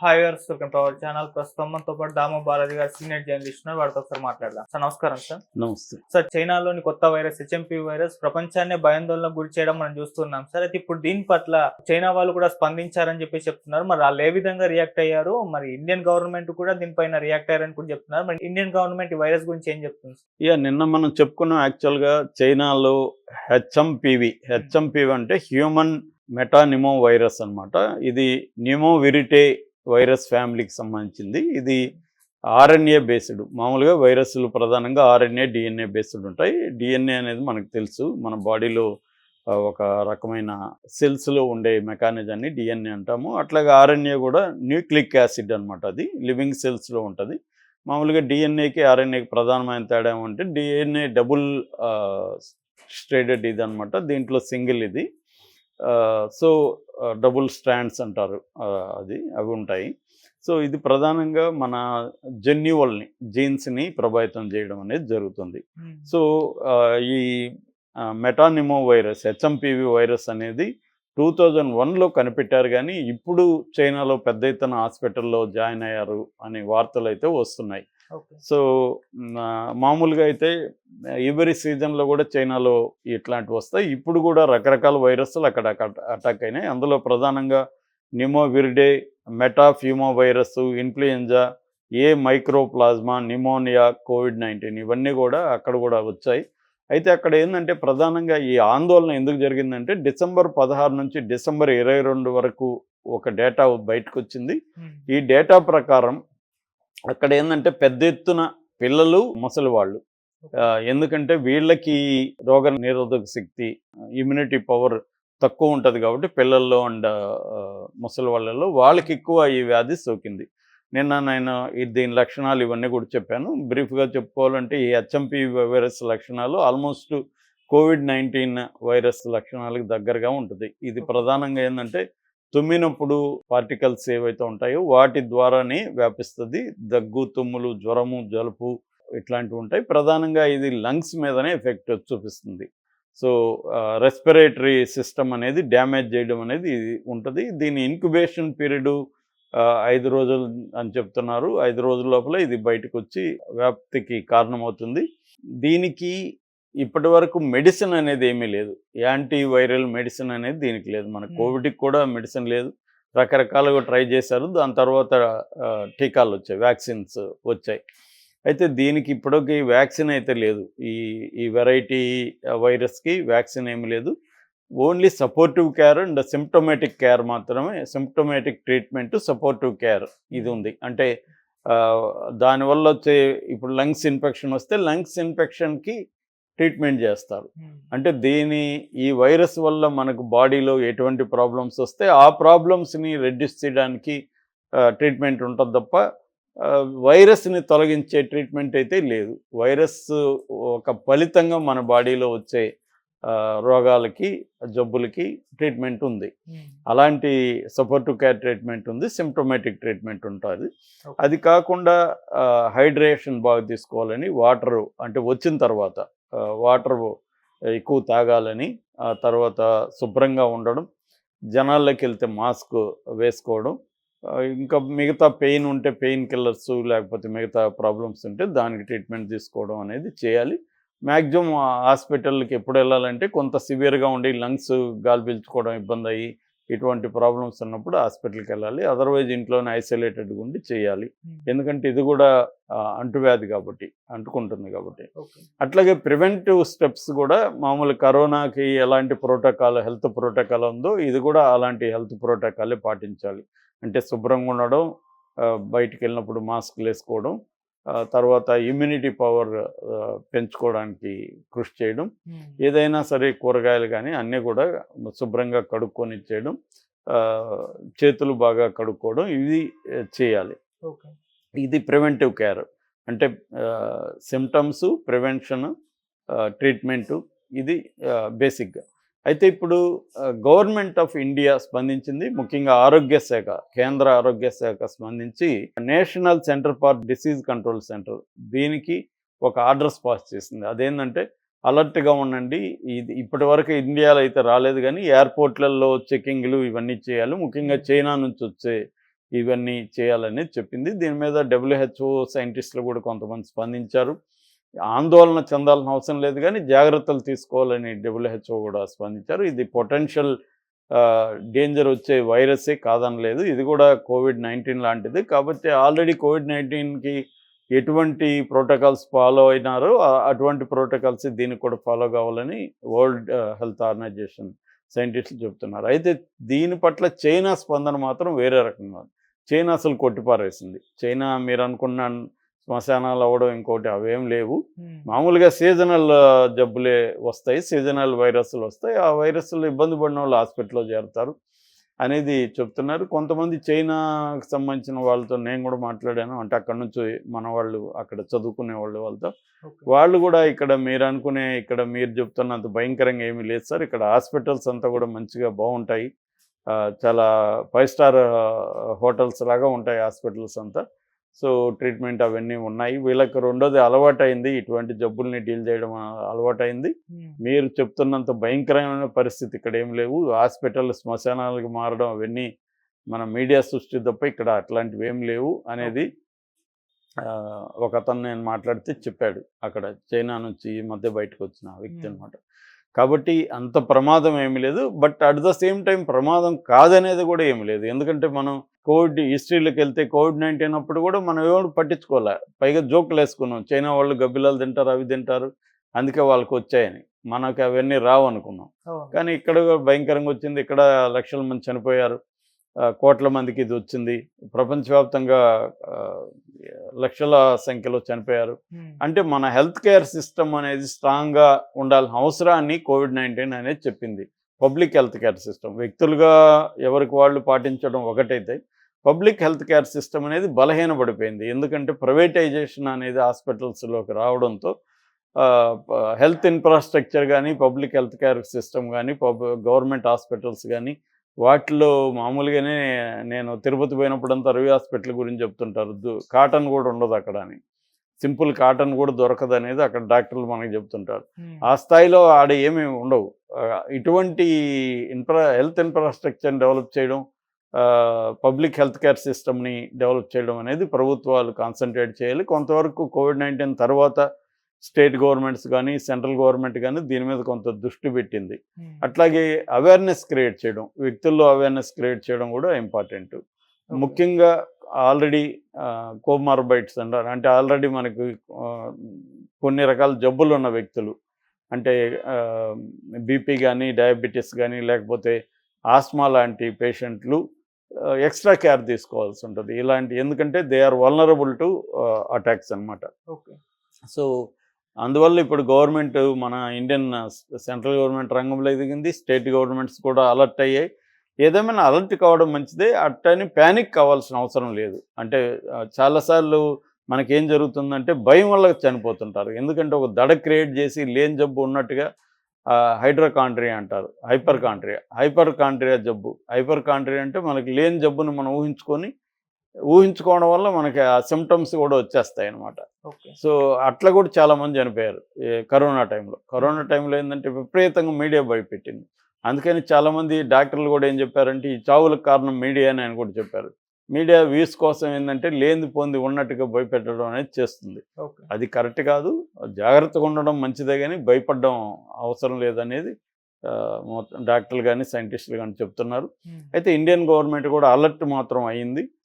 Hi viewers welcome to our channel ప్రస్తుతం మనతో పాటు దామో బాలాజీ గారు సీనియర్ జర్నలిస్ట్ ఉన్నారు. వాడితో ఒకసారి మాట్లాడదాం. సార్ నమస్కారం సార్. నమస్తే. సార్ చైనాలోని కొత్త వైరస్ హెచ్ఎంపీ వైరస్ ప్రపంచాన్ని భయాందోళనకు గురి చేయడం మనం చూస్తున్నాం. సార్ అయితే ఇప్పుడు దీని పట్ల చైనా వాళ్ళు కూడా స్పందించారని చెప్పి చెప్తున్నారు. మరి వాళ్ళు ఏ విధంగా రియాక్ట్ అయ్యారు? మరి ఇండియన్ గవర్నమెంట్ కూడా దీనిపైన రియాక్ట్ అయ్యారని కూడా చెప్తున్నారు. మరి ఇండియన్ గవర్నమెంట్ ఈ వైరస్ గురించి ఏం చెప్తుంది? ఇక నిన్న మనం చెప్పుకున్నాం యాక్చువల్గా చైనాలో హెచ్ఎంపివి హెచ్ఎంపివి అంటే హ్యూమన్ మెటానిమో వైరస్ అన్నమాట. ఇది నిమో విరిటే వైరస్ ఫ్యామిలీకి సంబంధించింది. ఇది ఆర్ఎన్ఏ బేస్డ్. మామూలుగా వైరస్లు ప్రధానంగా ఆర్ఎన్ఏ డిఎన్ఏ బేస్డ్ ఉంటాయి. డిఎన్ఏ అనేది మనకు తెలుసు. మన బాడీలో ఒక రకమైన సెల్స్లో ఉండే మెకానిజాన్ని డిఎన్ఏ అంటాము. అట్లాగే ఆర్ఎన్ఏ కూడా న్యూక్లిక్ యాసిడ్ అనమాట అది. లివింగ్ సెల్స్లో ఉంటుంది. మామూలుగా డిఎన్ఏకి ఆర్ఎన్ఏకి ప్రధానమైన తేడా ఏమంటే డిఎన్ఏ డబుల్ స్ట్రేడెడ్ ఇది అనమాట దీంట్లో సింగిల్ ఇది. సో డబుల్ స్ట్రాండ్స్ అంటారు. అది అవి ఉంటాయి. సో ఇది ప్రధానంగా మన జన్యువల్ని జీన్స్ని ప్రభావితం చేయడం అనేది జరుగుతుంది. సో ఈ మెటానిమో వైరస్ హెచ్ఎంపివి వైరస్ అనేది టూ థౌజండ్ వన్లో కనిపెట్టారు కానీ ఇప్పుడు చైనాలో పెద్ద ఎత్తున హాస్పిటల్లో జాయిన్ అయ్యారు అనే వార్తలు అయితే వస్తున్నాయి. సో మామూలుగా అయితే ఎవరి సీజన్లో కూడా చైనాలో ఇట్లాంటివి వస్తాయి. ఇప్పుడు కూడా రకరకాల వైరస్లు అక్కడ అటాక్ అయినాయి. అందులో ప్రధానంగా pneumoviridae metapneumo virus influenza A microplasma pneumonia covid nineteen ఇవన్నీ కూడా అక్కడ కూడా వచ్చాయి. అయితే అక్కడ ఏంటంటే ప్రధానంగా ఈ ఆందోళన ఎందుకు జరిగిందంటే డిసెంబర్ పదహారు నుంచి డిసెంబర్ ఇరవై రెండు వరకు ఒక డేటా బయటకు వచ్చింది ఈ డేటా ప్రకారం అక్కడ ఏంటంటే పెద్ద ఎత్తున పిల్లలు ముసలి వాళ్ళు. ఎందుకంటే వీళ్ళకి రోగ నిరోధక శక్తి ఇమ్యూనిటీ పవర్ తక్కువ ఉంటుంది కాబట్టి పిల్లల్లో అండ్ ముసలి వాళ్ళలో వాళ్ళకి ఎక్కువ ఈ వ్యాధి సోకింది. నిన్న నేను ఈ- దీని లక్షణాలు ఇవన్నీ కూడా చెప్పాను. బ్రీఫ్గా చెప్పుకోవాలంటే ఈ హెచ్ఎంపి వైరస్ లక్షణాలు ఆల్మోస్ట్ కోవిడ్ నైన్టీన్ వైరస్ లక్షణాలకు దగ్గరగా ఉంటుంది. ఇది ప్రధానంగా ఏంటంటే తుమ్మినప్పుడు పార్టికల్స్ ఏవైతే ఉంటాయో వాటి ద్వారానే వ్యాపిస్తుంది. దగ్గు తుమ్ములు జ్వరము జలుపు ఇట్లాంటివి ఉంటాయి. ప్రధానంగా ఇది లంగ్స్ మీదనే ఎఫెక్ట్ చూపిస్తుంది. సో రెస్పిరేటరీ సిస్టమ్ అనేది డ్యామేజ్ చేయడం అనేది ఉంటుంది. దీని ఇంక్యుబేషన్ పీరియడ్ ఐదు రోజులు అని చెప్తున్నారు. ఐదు రోజుల లోపల ఇది బయటకు వచ్చి వ్యాప్తికి కారణమవుతుంది. దీనికి ఇప్పటి వరకు మెడిసిన్ అనేది ఏమీ లేదు. యాంటీ వైరల్ మెడిసిన్ అనేది దీనికి లేదు. మన. కోవిడ్కి కూడా మెడిసిన్ లేదు. రకరకాలుగా ట్రై చేశారు. దాని తర్వాత టీకాలు వచ్చాయి. వ్యాక్సిన్స్ వచ్చాయి. అయితే దీనికి ఇప్పటికి వ్యాక్సిన్ అయితే లేదు. ఈ ఈ వెరైటీ వైరస్కి వ్యాక్సిన్ ఏమీ లేదు. Only supportive care and symptomatic care మాత్రమే సిమ్టోమేటిక్ ట్రీట్మెంట్ సపోర్టివ్ కేర్ ఇది ఉంది. అంటే దానివల్ల వచ్చే ఇప్పుడు లంగ్స్ ఇన్ఫెక్షన్ వస్తే లంగ్స్ ఇన్ఫెక్షన్కి ట్రీట్మెంట్ చేస్తారు. అంటే దీని ఈ వైరస్ వల్ల మనకు బాడీలో ఎటువంటి ప్రాబ్లమ్స్ వస్తే ఆ ప్రాబ్లమ్స్ని రెడ్యూస్ చేయడానికి ట్రీట్మెంట్ ఉంటుంది తప్ప వైరస్ని తొలగించే ట్రీట్మెంట్ అయితే లేదు. వైరస్ ఒక ఫలితంగా మన బాడీలో వచ్చే రోగాలకి జబ్బులకి ట్రీట్మెంట్ ఉంది. అలాంటి సపోర్టివ్ కేర్ ట్రీట్మెంట్ ఉంది సిమ్టోమేటిక్ ట్రీట్మెంట్ ఉంటుంది. అది కాకుండా హైడ్రేషన్ బాగా తీసుకోవాలని వాటర్ అంటే వచ్చిన తర్వాత వాటర్ ఎక్కువ తాగాలని ఆ తర్వాత శుభ్రంగా ఉండడం జనాల్లోకి వెళ్తే మాస్క్ వేసుకోవడం ఇంకా మిగతా పెయిన్ ఉంటే పెయిన్ కిల్లర్స్ లేకపోతే మిగతా ప్రాబ్లమ్స్ ఉంటే దానికి ట్రీట్మెంట్ తీసుకోవడం అనేది చేయాలి. మ్యాక్సిమం హాస్పిటల్కి ఎప్పుడు వెళ్ళాలంటే కొంత సివియర్గా ఉండి లంగ్స్ గాలి పీల్చుకోవడం ఇబ్బంది అయ్యి ఇటువంటి ప్రాబ్లమ్స్ ఉన్నప్పుడు హాస్పిటల్కి వెళ్ళాలి. అదర్వైజ్ ఇంట్లోనే ఐసోలేటెడ్గా ఉండి చేయాలి. ఎందుకంటే ఇది కూడా అంటువ్యాధి కాబట్టి అంటుకుంటుంది కాబట్టి. అట్లాగే ప్రివెంటివ్ స్టెప్స్ కూడా మామూలు కరోనాకి ఎలాంటి ప్రోటోకాల్ హెల్త్ ప్రోటోకాల్ ఉందో ఇది కూడా అలాంటి హెల్త్ ప్రోటోకాలే పాటించాలి. అంటే శుభ్రంగా ఉండడం బయటికి వెళ్ళినప్పుడు మాస్క్లు వేసుకోవడం తర్వాత ఇమ్యూనిటీ పవర్ పెంచుకోవడానికి కృషి చేయడం. ఏదైనా సరే కూరగాయలు కానీ అన్నీ కూడా శుభ్రంగా కడుక్కొని ఇచ్చేయడం ఆ, చేతులు బాగా కడుక్కోవడం ఇది చేయాలి. ఇది ప్రివెంటివ్ కేర్ అంటే సిమ్టమ్స్ ప్రివెన్షన్ ట్రీట్మెంటు ఇది బేసిక్గా అయితే ఇప్పుడు గవర్నమెంట్ ఆఫ్ ఇండియా స్పందించింది ముఖ్యంగా ఆరోగ్య శాఖ కేంద్ర ఆరోగ్య శాఖ స్పందించి national centre for disease control centre దీనికి ఒక ఆర్డర్స్ పాస్ చేసింది. అదేంటంటే అలర్ట్గా ఉండండి ఇది ఇప్పటి వరకు ఇండియాలో అయితే రాలేదు కానీ ఎయిర్పోర్ట్లలో చెకింగ్లు ఇవన్నీ చేయాలి ముఖ్యంగా చైనా నుంచి వచ్చే ఇవన్నీ చేయాలని చెప్పింది. దీని మీద డబ్ల్యూహెచ్ఓ సైంటిస్టులు కూడా కొంతమంది స్పందించారు. ఆందోళన చెందాల్సిన అవసరం లేదు కానీ జాగ్రత్తలు తీసుకోవాలని డబ్ల్యూహెచ్ఓ కూడా స్పందించారు. ఇది పొటెన్షియల్ డేంజర్ వచ్చే వైరసే కాదనలేదు. ఇది కూడా కోవిడ్ నైన్టీన్ లాంటిది. కాబట్టి ఆల్రెడీ కోవిడ్ నైన్టీన్కి ఎటువంటి ప్రోటోకాల్స్ ఫాలో అయినారో అటువంటి ప్రోటోకాల్స్ దీనికి కూడా ఫాలో కావాలని వరల్డ్ హెల్త్ ఆర్గనైజేషన్ సైంటిస్టులు చెప్తున్నారు. అయితే దీని పట్ల చైనా స్పందన మాత్రం వేరే రకంగా ఉంది. చైనా అసలు కొట్టిపారేసింది. చైనా మీరు అనుకున్న శ్మశానాలు అవ్వడం ఇంకోటి అవేం లేవు. మామూలుగా సీజనల్ జబ్బులే వస్తాయి. సీజనల్ వైరస్లు వస్తాయి. ఆ వైరస్లు ఇబ్బంది పడిన వాళ్ళు హాస్పిటల్లో చేరుతారు అనేది చెప్తున్నారు. కొంతమంది చైనాకు సంబంధించిన వాళ్ళతో నేను కూడా మాట్లాడాను. అంటే అక్కడ నుంచి మన వాళ్ళు అక్కడ చదువుకునే వాళ్ళు వాళ్ళతో. వాళ్ళు కూడా ఇక్కడ మీరు అనుకునే ఇక్కడ మీరు చెప్తున్నంత భయంకరంగా ఏమీ లేదు సార్. ఇక్కడ హాస్పిటల్స్ అంతా కూడా మంచిగా బాగుంటాయి. చాలా ఫైవ్ స్టార్ హోటల్స్ లాగా ఉంటాయి హాస్పిటల్స్ అంతా. సో ట్రీట్మెంట్ అవన్నీ ఉన్నాయి. వీళ్ళకి రెండోది అలవాటైంది. ఇటువంటి జబ్బుల్ని డీల్ చేయడం అలవాటైంది. మీరు చెప్తున్నంత భయంకరమైన పరిస్థితి ఇక్కడ ఏం లేవు. హాస్పిటల్ శ్మశానాలకు మారడం అవన్నీ మన మీడియా సృష్టి తప్ప ఇక్కడ అట్లాంటివి ఏం లేవు అనేది ఒక అతను నేను మాట్లాడితే చెప్పాడు. అక్కడ చైనా నుంచి ఈ మధ్య బయటకు వచ్చిన ఆ వ్యక్తి. అనమాట కాబట్టి అంత ప్రమాదం ఏమీ లేదు. But at the same time ప్రమాదం కాదనేది కూడా ఏమీ లేదు. ఎందుకంటే మనం కోవిడ్ హిస్టరీలోకి వెళ్తే కోవిడ్ నైన్టీన్ అప్పుడు కూడా మనం ఎవరు పట్టించుకోలే. పైగా జోకులు వేసుకున్నాం. చైనా వాళ్ళు గబ్బిలాలు తింటారు అవి తింటారు. అందుకే వాళ్ళకి వచ్చాయని. మనకి అవన్నీ రావు అనుకున్నాం. కానీ ఇక్కడ కూడా భయంకరంగా వచ్చింది. ఇక్కడ లక్షల మంది చనిపోయారు. కోట్ల మందికి ఇది వచ్చింది. ప్రపంచవ్యాప్తంగా లక్షల సంఖ్యలో చనిపోయారు. అంటే మన హెల్త్ కేర్ సిస్టమ్ అనేది స్ట్రాంగ్గా ఉండాల్సిన అవసరాన్ని కోవిడ్ నైన్టీన్ అనేది చెప్పింది. Public health care system. వ్యక్తులుగా ఎవరికి వాళ్ళు పాటించడం ఒకటైతే పబ్లిక్ హెల్త్ కేర్ సిస్టమ్ అనేది బలహీనపడిపోయింది. ఎందుకంటే ప్రైవేటైజేషన్ అనేది హాస్పిటల్స్లోకి రావడంతో హెల్త్ ఇన్ఫ్రాస్ట్రక్చర్ కానీ పబ్లిక్ హెల్త్ కేర్ సిస్టమ్ కానీ పబ్ గవర్నమెంట్ హాస్పిటల్స్ కానీ వాటిలో మామూలుగానే నేను తిరుపతి పోయినప్పుడంతా రవి హాస్పిటల్ గురించి చెప్తుంటారు. కాటన్ కూడా ఉండదు అక్కడ అని. సింపుల్ కాటన్ కూడా దొరకదు అనేది అక్కడ డాక్టర్లు మనకి చెప్తుంటారు. ఆ స్థాయిలో ఆడ ఏమీ ఉండవు. ఇటువంటి ఇన్ఫ్రా హెల్త్ ఇన్ఫ్రాస్ట్రక్చర్ని డెవలప్ చేయడం పబ్లిక్ హెల్త్ కేర్ సిస్టమ్ని డెవలప్ చేయడం అనేది ప్రభుత్వాలు కాన్సన్ట్రేట్ చేయాలి. కొంతవరకు కోవిడ్ నైన్టీన్ తర్వాత స్టేట్ గవర్నమెంట్స్ కానీ సెంట్రల్ గవర్నమెంట్ కానీ దీని మీద కొంత దృష్టి పెట్టింది. ఉమ్. అట్లాగే అవేర్నెస్ క్రియేట్ చేయడం వ్యక్తుల్లో అవేర్నెస్ క్రియేట్ చేయడం కూడా ఇంపార్టెంట్. ముఖ్యంగా ఆల్రెడీ కోమార్బైట్స్ అంటారు. అంటే ఆల్రెడీ మనకు కొన్ని రకాల జబ్బులు ఉన్న వ్యక్తులు. అంటే బీపీ కానీ డయాబెటీస్ కానీ లేకపోతే ఆస్మా లాంటి పేషెంట్లు ఎక్స్ట్రా కేర్ తీసుకోవాల్సి ఉంటుంది. ఇలాంటి ఎందుకంటే they are vulnerable to attacks అన్నమాట. ఓకే. సో అందువల్ల ఇప్పుడు గవర్నమెంట్ మన ఇండియన్ సెంట్రల్ గవర్నమెంట్ రంగంలో ఎదిగింది. స్టేట్ గవర్నమెంట్స్ కూడా అలర్ట్ అయ్యాయి. ఏదేమైనా అలర్ట్ కావడం మంచిదే. అట్టని ప్యానిక్ కావాల్సిన అవసరం లేదు. అంటే చాలాసార్లు మనకేం జరుగుతుందంటే భయం వల్ల చనిపోతుంటారు. ఎందుకంటే ఒక దడ క్రియేట్ చేసి లేని జబ్బు ఉన్నట్టుగా హైడ్రోకాంట్రియా అంటారు హైపర్ కాంట్రియా హైపర్ కాంట్రియా జబ్బు. హైపర్ కాంట్రియా అంటే మనకి లేని జబ్బును మనం ఊహించుకొని ఊహించుకోవడం వల్ల మనకి ఆ సిమ్టమ్స్ కూడా వచ్చేస్తాయి అన్నమాట. ఓకే. సో అట్లా కూడా చాలా మంది చనిపోయారు ఈ కరోనా టైంలో. కరోనా టైంలో ఏంటంటే విపరీతంగా మీడియా భయపెట్టింది. అందుకని చాలామంది డాక్టర్లు కూడా ఏం చెప్పారంటే ఈ చావులకు కారణం మీడియా అని ఆయన కూడా చెప్పారు. మీడియా వ్యూస్ కోసం ఏంటంటే లేని పొంది ఉన్నట్టుగా భయపెట్టడం అనేది చేస్తుంది. అది కరెక్ట్ కాదు జాగ్రత్తగా ఉండడం మంచిదే కానీ భయపడడం అవసరం లేదనేది డాక్టర్లు కానీ సైంటిస్టులు కానీ చెప్తున్నారు. అయితే ఇండియన్ గవర్నమెంట్ కూడా అలర్ట్ మాత్రం అయింది